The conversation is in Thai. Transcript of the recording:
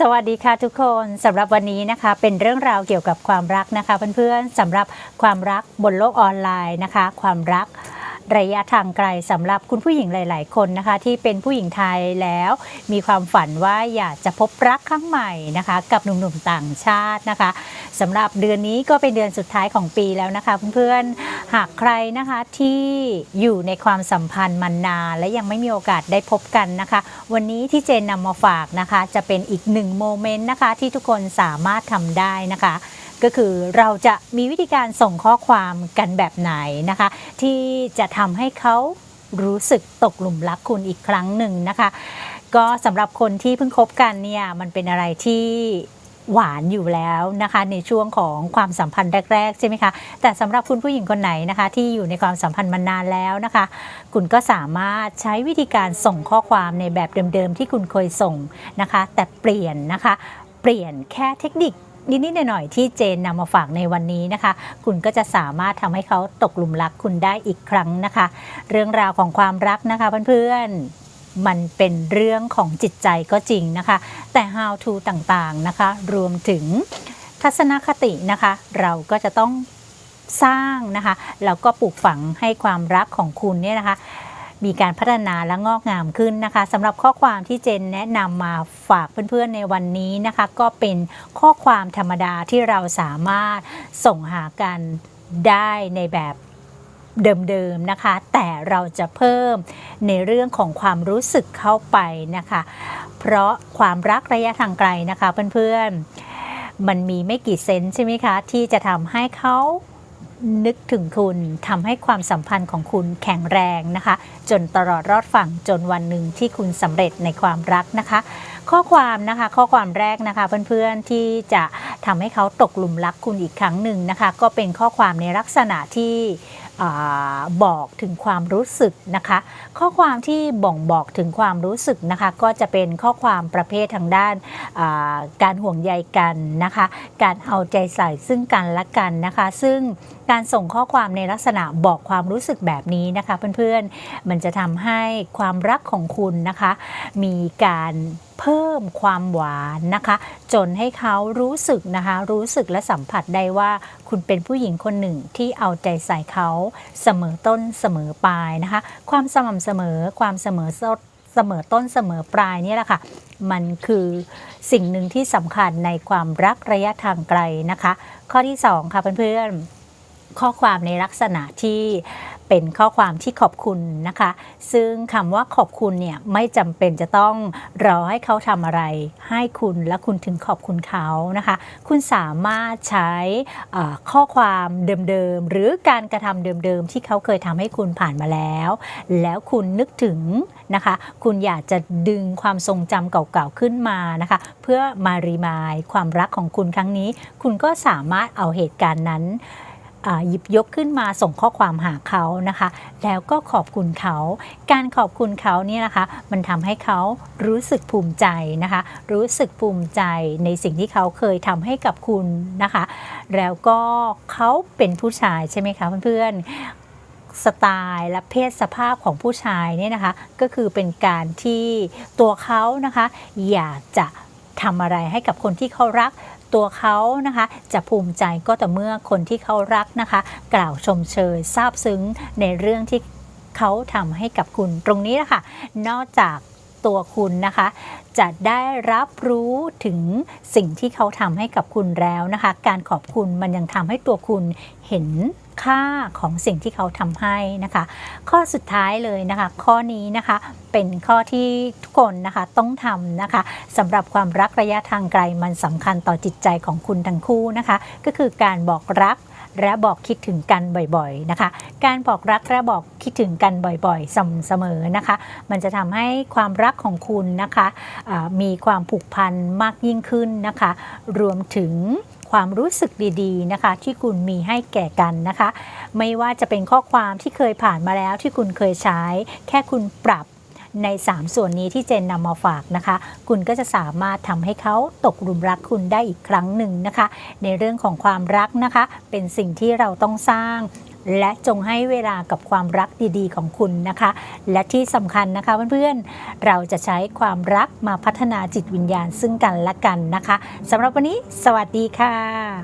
สวัสดีค่ะทุกคนสำหรับวันนี้นะคะ เป็นเรื่องราวเกี่ยวกับความรักนะคะ เพื่อนๆสำหรับความรักบนโลกออนไลน์นะคะ ความรัก ระยะทางไกลสำหรับคุณผู้หญิงหลาย ๆ คนนะคะ ที่เป็นผู้หญิงไทยแล้ว มีความฝันว่าอยากจะพบรักครั้งใหม่นะคะ กับหนุ่ม ๆ ต่างชาตินะคะสำหรับเดือนนี้ก็เป็นเดือนสุดท้ายของปีแล้วนะคะเพื่อน ๆ หากใครนะคะที่อยู่ในความสัมพันธ์มานานและยังไม่มีโอกาสได้พบกันนะคะ วันนี้ที่เจนนำมาฝากนะคะ จะเป็นอีกหนึ่งโมเมนต์นะคะที่ทุกคนสามารถทำได้นะคะ ก็คือเราจะมีวิธีการส่งข้อความกันแบบไหนนะคะ ที่จะทำให้เขารู้สึกตกหลุมรักคุณอีกครั้งหนึ่งนะคะ ก็สำหรับคนที่เพิ่งคบกันเนี่ยมันเป็นอะไรที่หวานอยู่แล้วนะคะ ในช่วงของความสัมพันธ์แรก ๆ ใช่ไหมคะ แต่สำหรับคุณผู้หญิงคนไหนนะคะ ที่อยู่ในความสัมพันธ์มานานแล้วนะคะ คุณก็สามารถใช้วิธีการส่งข้อความในแบบเดิม ๆ ที่คุณเคยส่งนะคะ แต่เปลี่ยนนะคะ เปลี่ยนแค่เทคนิค นิดๆหน่อยๆที่เจนนำมาฝากในวันนี้นะคะ คุณก็จะสามารถทำให้เขาตกหลุมรักคุณได้อีกครั้งนะคะ เรื่องราวของความรักนะคะเพื่อนๆมันเป็นเรื่องของจิตใจก็จริงนะคะ แต่ how to ต่างๆนะคะ รวมถึงทัศนคตินะคะ เราก็จะต้องสร้างนะคะแล้วก็ปลูกฝังให้ความรักของคุณเนี่ยนะคะ มีการพัฒนาและงอกงามขึ้นนะคะสำหรับข้อความที่เจนแนะนำมาฝากเพื่อนๆในวันนี้นะคะ ก็เป็นข้อความธรรมดาที่เราสามารถส่งหากันได้ในแบบเดิมๆนะคะ แต่เราจะเพิ่มในเรื่องของความรู้สึกเข้าไปนะคะ เพราะความรักระยะทางไกลนะคะเพื่อนๆมันมีไม่กี่เซนใช่ไหมคะ ที่จะทำให้เขา นึกถึงคุณทำให้ความสัมพันธ์ของคุณแข็งแรงนะคะ จนตลอดรอดฝั่งจนวันหนึ่งที่คุณสำเร็จในความรักนะคะ ข้อความนะคะข้อความแรกนะคะเพื่อนๆที่จะทำให้เขาตกหลุมรักคุณอีกครั้งหนึ่งนะคะ ก็เป็นข้อความในลักษณะที่อบอกถึงความรู้สึกนะคะ ข้อความที่บ่งบอกถึงความรู้สึกนะคะ ก็จะเป็นข้อความประเภททางด้านาการห่วงใยกันนะคะ การเอาใจใส่ซึ่งกันและกันนะคะ ซึ่งการส่งข้อความในลักษณะบอกความรู้สึกแบบนี้นะคะเพื่อนๆ มันจะทำให้ความรักของคุณนะคะ มีการเพิ่มความหวานนะคะ จนให้เขารู้สึกนะคะ รู้สึกและสัมผัสได้ว่าคุณเป็นผู้หญิงคนหนึ่งที่เอาใจใส่เขาเสมอต้นเสมอปลายนะคะ ความสม่ำเสมอความเสมอสดเสมอต้นเสมอปลายนี่แหละค่ะมันคือสิ่งหนึ่งที่สำคัญในความรักระยะทางไกลนะคะ ข้อที่สองค่ะเพื่อนๆ ข้อความในลักษณะที่เป็นข้อความที่ขอบคุณนะคะ ซึ่งคำว่าขอบคุณเนี่ยไม่จำเป็นจะต้องรอให้เขาทำอะไร ให้คุณและคุณถึงขอบคุณเขานะคะ คุณสามารถใช้ข้อความเดิมๆ หรือการกระทำเดิมๆ ที่เขาเคยทำให้คุณผ่านมาแล้ว แล้วคุณนึกถึงนะคะ คุณอยากจะดึงความทรงจำเก่าๆ ขึ้นมานะคะ เพื่อมารีมายความรักของคุณครั้งนี้ คุณก็สามารถเอาเหตุการณ์นั้น หยิบยกขึ้นมาส่งข้อความหาเขานะคะ แล้วก็ขอบคุณเขา การขอบคุณเขาเนี่ยนะคะมันทำให้เขารู้สึกภูมิใจนะคะ รู้สึกภูมิใจในสิ่งที่เขาเคยทำให้กับคุณนะคะ แล้วก็เขาเป็นผู้ชายใช่ไหมคะเพื่อนสไตล์และเพศสภาพของผู้ชายเนี่ยนะคะ ก็คือเป็นการที่ตัวเขานะคะ อยากจะทำอะไรให้กับคนที่เขารัก ตัวเขานะคะ จะภูมิใจก็แต่เมื่อคนที่เขารักนะคะ กล่าวชมเชยซาบซึ้งในเรื่องที่เขาทำให้กับคุณตรงนี้นะคะนอกจากตัวคุณนะคะ จะได้รับรู้ถึงสิ่งที่เขาทำให้กับคุณแล้วนะคะ การขอบคุณมันยังทำให้ตัวคุณเห็น ค่าของสิ่งที่เขาทำให้นะคะ ข้อสุดท้ายเลยนะคะ ข้อนี้นะคะเป็นข้อที่ทุกคนนะคะต้องทำนะคะสำหรับความรักระยะทางไกลมันสำคัญต่อจิตใจของคุณทั้งคู่นะคะ ก็คือการบอกรักและบอกคิดถึงกันบ่อยๆนะคะ การบอกรักและบอกคิดถึงกันบ่อยๆสม่ำเสมอนะคะ มันจะทำให้ความรักของคุณนะคะมีความผูกพันมากยิ่งขึ้นนะคะ รวมถึง ความรู้สึกดีๆนะคะ ที่คุณมีให้แก่กันนะคะ ไม่ว่าจะเป็นข้อความที่เคยผ่านมาแล้วที่คุณเคยใช้ แค่คุณปรับใน 3 ส่วนนี้ที่เจนนำมาฝากนะคะ คุณก็จะสามารถทำให้เขาตกหลุมรักคุณได้อีกครั้งหนึ่งนะคะ ในเรื่องของความรักนะคะ เป็นสิ่งที่เราต้องสร้าง และจงให้เวลากับความรักดีๆ ของคุณนะคะ และที่สำคัญนะคะเพื่อนๆ เราจะใช้ความรักมาพัฒนาจิตวิญญาณซึ่งกันและกันนะคะสำหรับวันนี้ สวัสดีค่ะ